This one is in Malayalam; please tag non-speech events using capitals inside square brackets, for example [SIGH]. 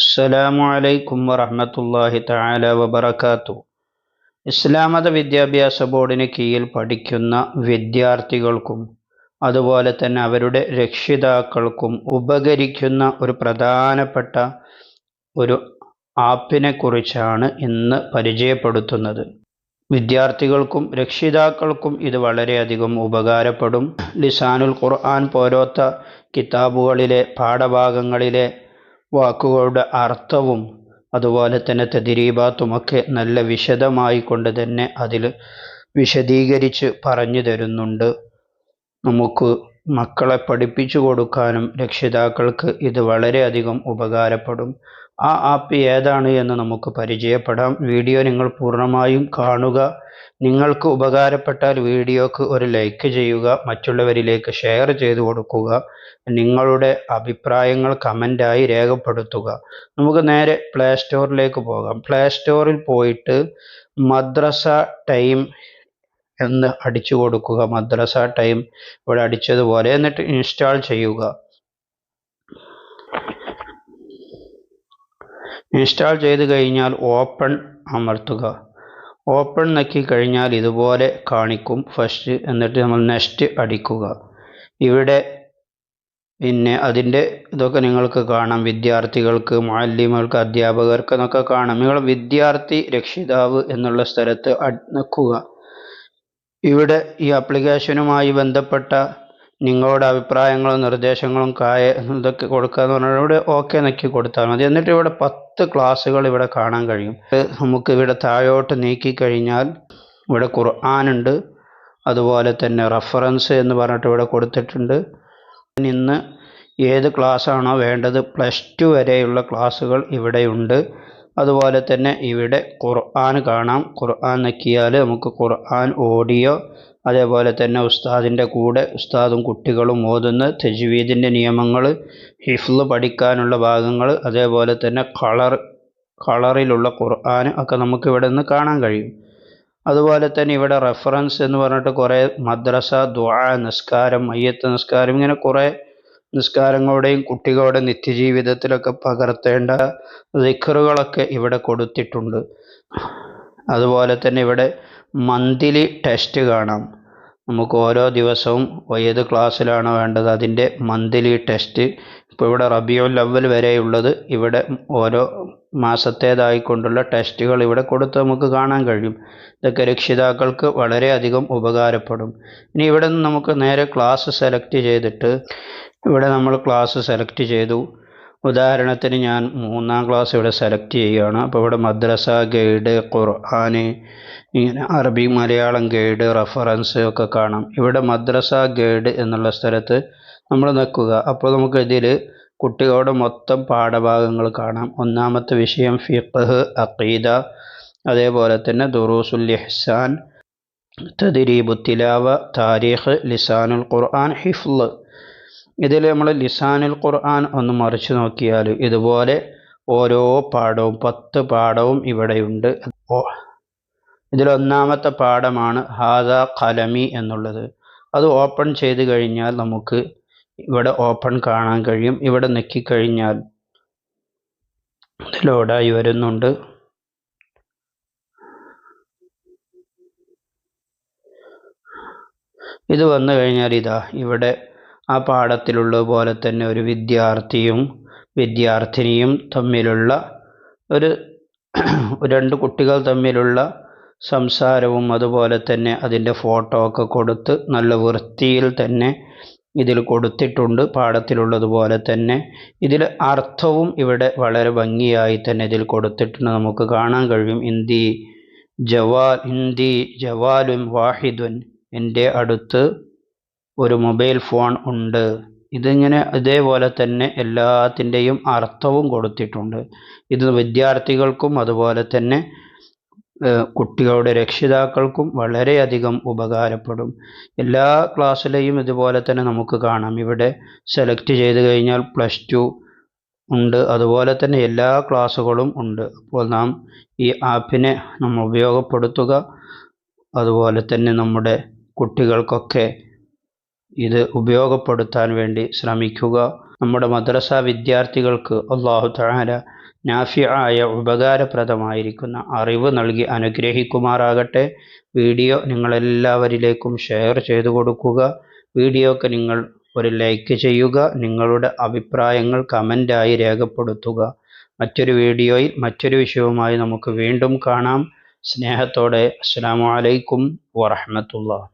അസ്സലാമു അലൈക്കും വറഹമത്തല്ലാഹി തആല വബറകാത്തു ഇസ്ലാമത വിദ്യാഭ്യാസ ബോർഡിന് കീഴിൽ പഠിക്കുന്ന വിദ്യാർത്ഥികൾക്കും അതുപോലെ തന്നെ അവരുടെ രക്ഷിതാക്കൾക്കും ഉപകരിക്കുന്ന ഒരു പ്രധാനപ്പെട്ട ഒരു ആപ്പിനെ കുറിച്ചാണ് ഇന്ന് പരിചയപ്പെടുത്തുന്നത്. വിദ്യാർത്ഥികൾക്കും രക്ഷിതാക്കൾക്കും ഇത് വളരെയധികം ഉപകാരപ്പെടും. ലിസാനുൽ ഖുർആൻ പോലോത്ത കിതാബുകളിലെ പാഠഭാഗങ്ങളിലെ വാക്കുകളുടെ അർത്ഥവും അതുപോലെ തന്നെ തദിരീബാത്തുമൊക്കെ നല്ല വിശദമായി കൊണ്ട് തന്നെ അതിൽ വിശദീകരിച്ച് പറഞ്ഞു തരുന്നുണ്ട്. നമുക്ക് മക്കളെ പഠിപ്പിച്ചു കൊടുക്കാനും രക്ഷിതാക്കൾക്ക് ഇത് വളരെയധികം ഉപകാരപ്പെടും. ആ ആപ്പ് ഏതാണ് എന്ന് നമുക്ക് പരിചയപ്പെടാം. വീഡിയോ നിങ്ങൾ പൂർണമായും കാണുക. നിങ്ങൾക്ക് ഉപകാരപ്പെട്ടാൽ വീഡിയോക്ക് ഒരു ലൈക്ക് ചെയ്യുക മറ്റുള്ളവരിലേക്ക് ഷെയർ ചെയ്തു കൊടുക്കുക നിങ്ങളുടെ അഭിപ്രായങ്ങൾ കമന്റായി രേഖപ്പെടുത്തുക. നമുക്ക് നേരെ പ്ലേ സ്റ്റോറിലേക്ക് പോകാം. പ്ലേ സ്റ്റോറിൽ പോയിട്ട് മദ്രസ ടൈം എന്ന് അടിച്ചു കൊടുക്കുക. മദ്രസ ടൈം ഇവിടെ അടിച്ചതുപോലെ എന്നിട്ട് ഇൻസ്റ്റാൾ ചെയ്യുക. ഇൻസ്റ്റാൾ ചെയ്ത് കഴിഞ്ഞാൽ ഓപ്പൺ അമർത്തുക. ഓപ്പൺ നക്കി കഴിഞ്ഞാൽ ഇതുപോലെ കാണിക്കും. ഫസ്റ്റ് എന്നിട്ട് നമ്മൾ നെക്സ്റ്റ് അടിക്കുക. ഇവിടെ പിന്നെ അതിന്റെ ഇതൊക്കെ നിങ്ങൾക്ക് കാണാം. വിദ്യാർത്ഥികൾക്ക് മാലിന്യങ്ങൾക്ക് അധ്യാപകർക്ക് എന്നൊക്കെ കാണാം. നിങ്ങൾ വിദ്യാർത്ഥി രക്ഷിതാവ് എന്നുള്ള സ്ഥലത്ത് നിൽക്കുക ഇവിടെ ഈ ആപ്ലിക്കേഷനുമായി ബന്ധപ്പെട്ട നിങ്ങളുടെ അഭിപ്രായങ്ങളും നിർദ്ദേശങ്ങളും കായ ഇതൊക്കെ കൊടുക്കുക എന്ന് പറഞ്ഞാൽ ഇവിടെ ഓക്കെ നക്കി കൊടുത്താൽ മതി. എന്നിട്ട് ഇവിടെ പത്ത് ക്ലാസ്സുകൾ ഇവിടെ കാണാൻ കഴിയും. നമുക്ക് ഇവിടെ താഴോട്ട് നീക്കി കഴിഞ്ഞാൽ ഇവിടെ ഖുർആാനുണ്ട് അതുപോലെ തന്നെ റഫറൻസ് എന്ന് പറഞ്ഞിട്ട് ഇവിടെ കൊടുത്തിട്ടുണ്ട്. ഇന്ന് ഏത് ക്ലാസ്സാണോ വേണ്ടത് പ്ലസ് ടു വരെയുള്ള ക്ലാസ്സുകൾ ഇവിടെയുണ്ട് അതുപോലെ തന്നെ ഇവിടെ ഖുർആൻ കാണാം. ഖുർആൻ നക്കിയാൽ നമുക്ക് ഖുർആൻ ഓഡിയോ അതേപോലെ തന്നെ ഉസ്താദിന്റെ കൂടെ ഉസ്താദും കുട്ടികളും ഓതുന്ന തജ്വീദിന്റെ നിയമങ്ങൾ ഹിഫ്ല് പഠിക്കാനുള്ള ഭാഗങ്ങൾ അതേപോലെ തന്നെ കളർ കളറിലുള്ള ഖുർആൻ ഒക്കെ നമുക്ക് ഇവിടെ നിന്ന് കാണാൻ കഴിയും. അതുപോലെ തന്നെ ഇവിടെ റെഫറൻസ് എന്ന് പറഞ്ഞിട്ട് കുറേ മദ്രസ ദ്വാ നിസ്കാരം മയ്യത്ത് നിസ്കാരം ഇങ്ങനെ കുറേ നിസ്കാരങ്ങളുടെയും കുട്ടികളുടെ നിത്യജീവിതത്തിലൊക്കെ പകർത്തേണ്ട ദിക്കറുകളൊക്കെ ഇവിടെ കൊടുത്തിട്ടുണ്ട്. അതുപോലെ തന്നെ ഇവിടെ മന്തിലി ടെസ്റ്റ് കാണാം. നമുക്ക് ഓരോ ദിവസവും ഏത് ക്ലാസ്സിലാണോ വേണ്ടത് അതിന്റെ മന്ത്ലി ടെസ്റ്റ്. ഇപ്പോൾ ഇവിടെ റബിയുൽ അവൽ വരെയുള്ളത് ഇവിടെ ഓരോ മാസത്തേതായിക്കൊണ്ടുള്ള ടെസ്റ്റുകൾ ഇവിടെ കൊടുത്ത് നമുക്ക് കാണാൻ കഴിയും. ഇതൊക്കെ രക്ഷിതാക്കൾക്ക് വളരെയധികം ഉപകാരപ്പെടും. ഇനി ഇവിടെ നിന്ന് നമുക്ക് നേരെ ക്ലാസ് സെലക്ട് ചെയ്തിട്ട് ഇവിടെ നമ്മൾ ക്ലാസ് സെലക്ട് ചെയ്തു. ഉദാഹരണത്തിന് ഞാൻ മൂന്നാം ക്ലാസ് ഇവിടെ സെലക്ട് ചെയ്യുകയാണ്. അപ്പോൾ ഇവിടെ മദ്രസ ഗൈഡ് ഖുർആൻ ഇങ്ങനെ അറബി മലയാളം ഗൈഡ് റെഫറൻസ് ഒക്കെ കാണാം. ഇവിടെ മദ്രസ ഗൈഡ് എന്നുള്ള സ്ഥലത്ത് നമ്മൾ നിൽക്കുക. അപ്പോൾ നമുക്ക് ഇതിൽ കുട്ടികളുടെ മൊത്തം പാഠഭാഗങ്ങൾ കാണാം. ഒന്നാമത്തെ വിഷയം ഫിഖ് അഖീദ. അതേപോലെ തന്നെ ദുറൂസുൽ ഇഹ്സാൻ തദിരീബുത്തിലാവ തിലാവ താരീഖ് ലിസാനുൽ ഖുർആൻ ഹിഫ്ല് ഇതിൽ നമ്മൾ ലിസാനുൽ ഖുർആൻ ഒന്ന് മറിച്ച് നോക്കിയാൽ ഇതുപോലെ ഓരോ പാഠവും പത്ത് പാഠവും ഇവിടെയുണ്ട്. ഇതിലൊന്നാമത്തെ പാഠമാണ് ഹാദ ഖലമി എന്നുള്ളത്. അത് ഓപ്പൺ ചെയ്ത് കഴിഞ്ഞാൽ നമുക്ക് ഇവിടെ ഓപ്പൺ കാണാൻ കഴിയും. ഇവിടെ നെക്കിക്കഴിഞ്ഞാൽ ലോഡായി വരുന്നുണ്ട്. ഇത് വന്നു കഴിഞ്ഞാൽ ഇതാ ഇവിടെ ആ പാഠത്തിലുള്ള പോലെ തന്നെ ഒരു വിദ്യാർത്ഥിയും വിദ്യാർത്ഥിനിയും തമ്മിലുള്ള ഒരു [CLEARS THROAT] രണ്ട് കുട്ടികൾ തമ്മിലുള്ള സംസാരവും അതുപോലെ തന്നെ അതിന്റെ ഫോട്ടോ ഒക്കെ കൊടുത്ത് നല്ല വൃത്തിയിൽ തന്നെ ഇതിൽ കൊടുത്തിട്ടുണ്ട്. പാഠത്തിലുള്ളതുപോലെ തന്നെ ഇതിൽ അർത്ഥവും ഇവിടെ വളരെ ഭംഗിയായി തന്നെ ഇതിൽ കൊടുത്തിട്ടുണ്ട്. നമുക്ക് കാണാൻ കഴിയും. ഹിന്ദി ജവാൽ ഹിന്ദി ജവാലും വാഹിദുൻ എന്റെ അടുത്ത് ഒരു മൊബൈൽ ഫോൺ ഉണ്ട്. ഇതിങ്ങനെ ഇതേപോലെ തന്നെ എല്ലാത്തിന്റെയും അർത്ഥവും കൊടുത്തിട്ടുണ്ട്. ഇത് വിദ്യാർത്ഥികൾക്കും അതുപോലെ തന്നെ കുട്ടികളുടെ രക്ഷിതാക്കൾക്കും വളരെയധികം ഉപകാരപ്പെടും. എല്ലാ ക്ലാസ്സിലെയും ഇതുപോലെ തന്നെ നമുക്ക് കാണാം. ഇവിടെ സെലക്ട് ചെയ്ത് കഴിഞ്ഞാൽ പ്ലസ് ടു ഉണ്ട്. അതുപോലെ തന്നെ എല്ലാ ക്ലാസ്സുകളും ഉണ്ട്. അപ്പോൾ നാം ഈ ആപ്പിനെ നമ്മൾ ഉപയോഗപ്പെടുത്തുക. അതുപോലെ തന്നെ നമ്മുടെ കുട്ടികൾക്കൊക്കെ ഇത് ഉപയോഗപ്പെടുത്താൻ വേണ്ടി ശ്രമിക്കുക. നമ്മുടെ മദ്രസ വിദ്യാർത്ഥികൾക്ക് അള്ളാഹു തആല നാഫിയായ ഉപകാരപ്രദമായിരിക്കുന്ന അറിവ് നൽകി അനുഗ്രഹിക്കുമാറാകട്ടെ. വീഡിയോ നിങ്ങളെല്ലാവരിലേക്കും ഷെയർ ചെയ്തു കൊടുക്കുക. വീഡിയോക്ക് നിങ്ങൾ ഒരു ലൈക്ക് ചെയ്യുക. നിങ്ങളുടെ അഭിപ്രായങ്ങൾ കമന്റായി രേഖപ്പെടുത്തുക. മറ്റൊരു വീഡിയോയിൽ മറ്റൊരു വിഷയവുമായി നമുക്ക് വീണ്ടും കാണാം. സ്നേഹത്തോടെ അസ്സാം വലൈക്കും വറഹമത്തുള്ള